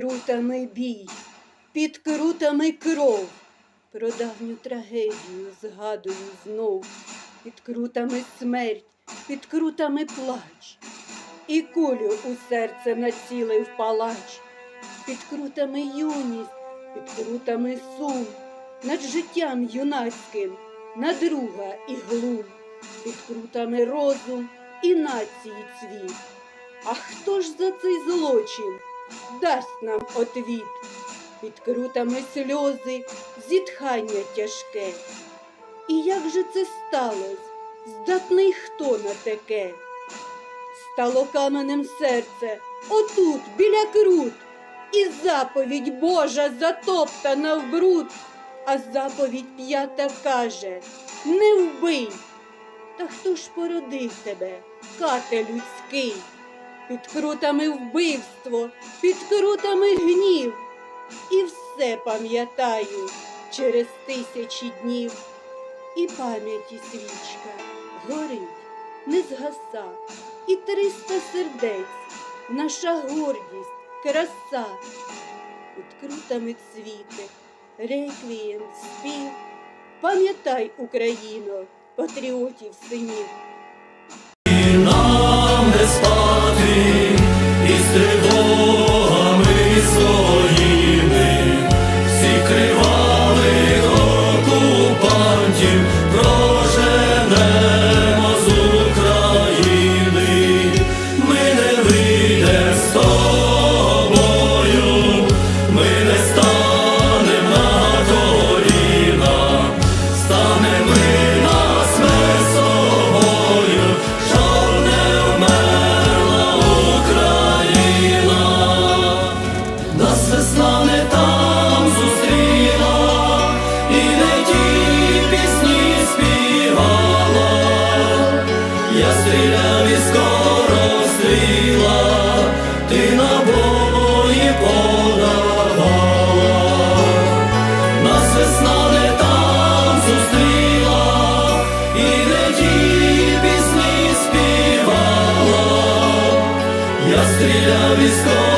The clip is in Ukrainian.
крутами бій, під крутами кров. Про давню трагедію згадую знов, під крутами смерть, під крутами плач, і кулю у серце націлив палач, під крутами юність, під крутами сум, над життям юнацьким, на друга і глум, під крутами розум і нації цвіт. А хто ж за цей злочин дасть нам отвіт? Під крутами сльози, зітхання тяжке. І як же це сталось? Здатний хто на таке? Стало каменем серце, отут, біля крут, і заповідь Божа затоптана в бруд, а заповідь п'ята каже не вбий. Та хто ж породив тебе, кате людський? Під крутами вбивство, під крутами гнів. І все пам'ятаю через тисячі днів. І пам'яті свічка горить, не згаса, і триста сердець, наша гордість, краса. Під крутами цвіти, реквієм, спів. Пам'ятай, Україно, патріотів синів. Я стріляв і скоро стріла, ти набої подавала. Нас весна не там зустріла, і не ті пісні співала. Я стріляв і скоро